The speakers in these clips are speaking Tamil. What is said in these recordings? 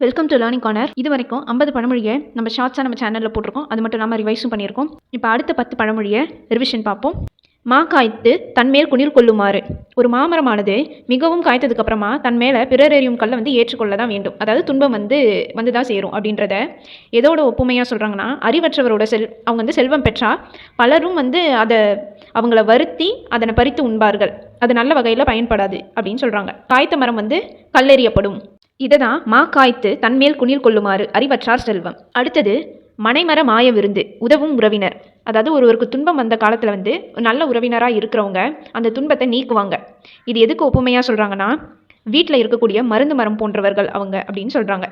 வெல்கம் டு லேர்னிங் கார்னர் இது வரைக்கும் ஐம்பது பழமொழியை நம்ம ஷார்ட்ஸாக நம்ம சேனலில் போட்டிருக்கோம். அது மட்டும் இல்லாமல் ரிவைஸும் பண்ணியிருக்கோம். இப்போ அடுத்த பத்து பழமொழியை ரிவிஷன் பார்ப்போம். மா காய்த்து தன்மேல் குளிர் கொள்ளுமாறு ஒரு மாமரமானது மிகவும் காய்த்ததுக்கப்புறமா தன் மேலே பிறர் எறியும் கல்லை வந்து ஏற்றுக்கொள்ள தான் வேண்டும். அதாவது துன்பம் வந்து வந்து தான் சேரும் அப்படின்றத எதோட ஒப்புமையாக சொல்கிறாங்கன்னா அறிவற்றவரோட செல் அவங்க வந்து செல்வம் பெற்றால் பலரும் வந்து அதை அவங்கள வருத்தி அதனை பறித்து உண்பார்கள். அது நல்ல வகையில் பயன்படாது அப்படின்னு சொல்கிறாங்க காய்த்த மரம் வந்து கல்லெறியப்படும். இதை தான் மா காய்த்து தன்மேல் குனில் கொள்ளுமாறு அறிவற்றார் செல்வம். அடுத்தது மனைமர மாய விருந்து உதவும் உறவினர். அதாவது ஒருவருக்கு துன்பம் வந்த காலத்தில் வந்து நல்ல உறவினராக இருக்கிறவங்க அந்த துன்பத்தை நீக்குவாங்க. இது எதுக்கு ஒப்புமையாக சொல்கிறாங்கன்னா வீட்டில் இருக்கக்கூடிய மருந்து மரம் போன்றவர்கள் அவங்க அப்படின்னு சொல்கிறாங்க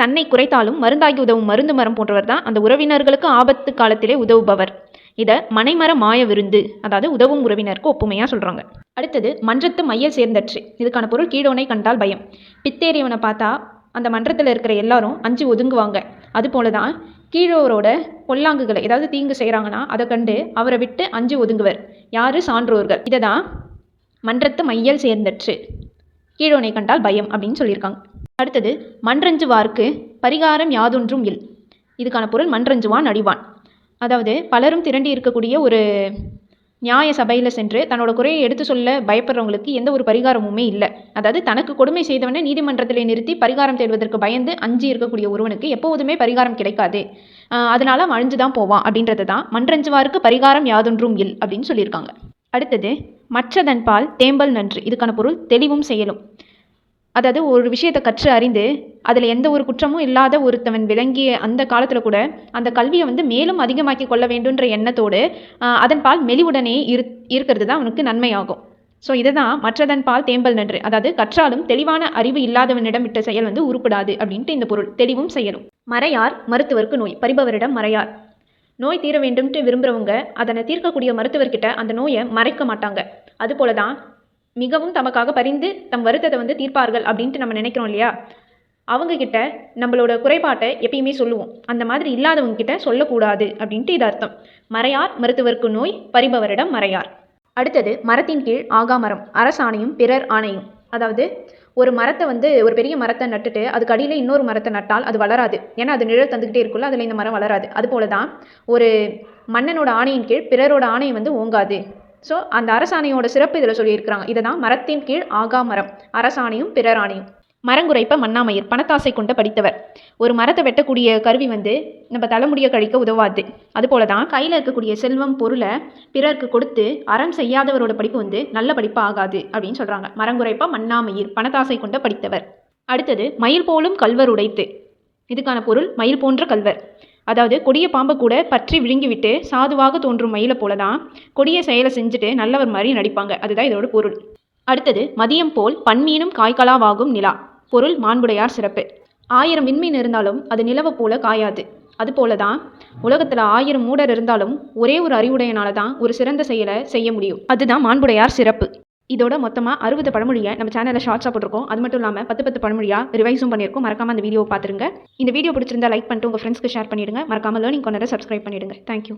தன்னை குறைத்தாலும் மருந்தாகி உதவும் மருந்து மரம் போன்றவர் தான் அந்த உறவினர்களுக்கு ஆபத்து காலத்திலே உதவுபவர். இதை மனைமர மாய விருந்து அதாவது உதவும் உறவினருக்கு ஒப்புமையாக சொல்கிறாங்க அடுத்தது மன்றத்து மையல் சேர்ந்தற்று. இதுக்கான பொருள் கீழோனை கண்டால் பயம். பித்தேறியவனை பார்த்தா அந்த மன்றத்தில் இருக்கிற எல்லாரும் அஞ்சு ஒதுங்குவாங்க. அதுபோல தான் கீழோரோட பொல்லாங்குகளை ஏதாவது தீங்கு செய்கிறாங்கன்னா அதை கண்டு அவரை விட்டு அஞ்சு ஒதுங்குவர். யாரு? சான்றோர்கள். இதை தான் மன்றத்து மையல் சேர்ந்தற்று. கீழோனை கண்டால் பயம் அப்படின்னு சொல்லியிருக்காங்க. அடுத்தது மன்றஞ்சுவார்க்கு பரிகாரம் யாதொன்றும் இல். இதுக்கான பொருள் மன்றஞ்சுவான் அடிவான். அதாவது பலரும் திரண்டி இருக்கக்கூடிய ஒரு நியாய சபையில் சென்று தன்னோட குறையை எடுத்து சொல்ல பயப்படுறவங்களுக்கு எந்த ஒரு பரிகாரமுமே இல்லை. அதாவது தனக்கு கொடுமை செய்தவனை நீதிமன்றத்தில் நிறுத்தி பரிகாரம் தேடுவதற்கு பயந்து அஞ்சு இருக்கக்கூடிய ஒருவனுக்கு எப்போதுமே பரிகாரம் கிடைக்காது. அதனால் அதனால அழிஞ்சு தான் போவான் அப்படின்றது தான். மன்றஞ்சுவாருக்கு பரிகாரம் யாதொன்றும் இல் அப்படின்னு சொல்லியிருக்காங்க. அடுத்தது மற்றதன் பால் தேம்பல் நன்று. இதுக்கான பொருள் தெளிவும் செயலும். அதாவது ஒரு விஷயத்தை கற்று அறிந்து அதில் எந்த ஒரு குற்றமும் இல்லாத ஒருத்தவன் விளங்கிய அந்த காலத்தில் கூட அந்த கல்வியை வந்து மேலும் அதிகமாக்கி கொள்ள வேண்டுன்ற எண்ணத்தோடு அதன் பால் மெலிவுடனே இரு இருக்கிறது தான் அவனுக்கு நன்மையாகும். ஸோ இதை தான் மற்றதன் பால் தேம்பல் நன்று. அதாவது கற்றாலும் தெளிவான அறிவு இல்லாதவனிடம் விட்ட செயல் வந்து உருப்படாது அப்படின்ட்டு இந்த பொருள் தெளிவும் செயலும். மறையார் மருத்துவருக்கு நோய். பறிபவரிடம் மறையார். நோய் தீர வேண்டும்ட்டு விரும்புகிறவங்க அதனை தீர்க்கக்கூடிய மருத்துவர்கிட்ட அந்த நோயை மறைக்க மாட்டாங்க. அதுபோல தான் மிகவும் தமக்காக பரிந்து தம் வருத்தத்தை வந்து தீர்ப்பார்கள் அப்படின்ட்டு நம்ம நினைக்கிறோம் இல்லையா? அவங்கக்கிட்ட நம்மளோட குறைபாட்டை எப்பயுமே சொல்லுவோம். அந்த மாதிரி இல்லாதவங்க கிட்ட சொல்லக்கூடாது அப்படின்ட்டு இது அர்த்தம். மறையார் மருத்துவருக்கு நோய் பறிபவரிடம் மறையார். அடுத்தது மரத்தின் கீழ் ஆகாமரம் அரசாணையும் பிறர் ஆணையும். அதாவது ஒரு மரத்தை வந்து ஒரு பெரிய மரத்தை நட்டுட்டு அதுக்கு அடியில் இன்னொரு மரத்தை நட்டால் அது வளராது. ஏன்னா அது நிழல் தந்துக்கிட்டே இருக்குல்ல அதில் இந்த மரம் வளராது. அதுபோல தான் ஒரு மன்னனோட ஆணையின் கீழ் பிறரோட ஆணையம் வந்து ஓங்காது. ஸோ அந்த அரசாணையோட சிறப்பு இதில் சொல்லியிருக்கிறாங்க. இதை தான் மரத்தின் கீழ் ஆகா மரம். அரசாணையும் பிறராணையும். மரங்குறைப்ப மன்னாமயிர் பணத்தாசை கொண்ட படித்தவர். ஒரு மரத்தை வெட்டக்கூடிய கருவி வந்து நம்ம தலைமுடியை கழிக்க உதவாது. அதுபோல தான் கையில் இருக்கக்கூடிய செல்வம் பொருளை பிறருக்கு கொடுத்து அறம் செய்யாதவரோட படிப்பு வந்து நல்ல படிப்பு ஆகாது அப்படின்னு சொல்கிறாங்க மரங்குறைப்ப மன்னாமயிர் பணத்தாசை கொண்ட படித்தவர். அடுத்தது மயில் போலும் கல்வர் உடைத்து. இதுக்கான பொருள் மயில் போன்ற கல்வர். அதாவது கொடிய பாம்பை கூட பற்றி விழுங்கிவிட்டு சாதுவாக தோன்றும் மயிலை போல தான் கொடிய செயலை செஞ்சுட்டு நல்லவர் மாதிரி நடிப்பாங்க. அதுதான் இதோட பொருள். அடுத்தது மதியம் போல் பன்மீனும் காய்களாவாகும் நிலா. பொருள் மாண்புடையார் சிறப்பு. ஆயிரம் விண்மீன் இருந்தாலும் அது நிலவை போல காயாது. அதுபோல தான் உலகத்தில் ஆயிரம் மூடர் இருந்தாலும் ஒரே ஒரு அறிவுடையனால தான் ஒரு சிறந்த செயலை செய்ய முடியும். அதுதான் மாண்புடையார் சிறப்பு. இதோட மொத்தமாக அறுபது பழமொழியை நம்ம சேனலில் ஷார்ட்ஸாக போட்டிருக்கோம். அது மட்டும் இல்லாமல் பத்து பத்து பழமொழியாக ரிவைஸும் பண்ணியிருக்கோம். மறக்காமல் அந்த வீடியோ பார்த்துருங்க இந்த வீடியோ பிடிச்சிருந்தா லைக் பண்ணிட்டு உங்கள் ஃப்ரெண்ட்ஸ்க்கு ஷேர் பண்ணிடுங்க. மறக்காமல் லேர்னிங் கொண்டரை சப்ஸ்கிரைப் பண்ணிடுங்க. Thank you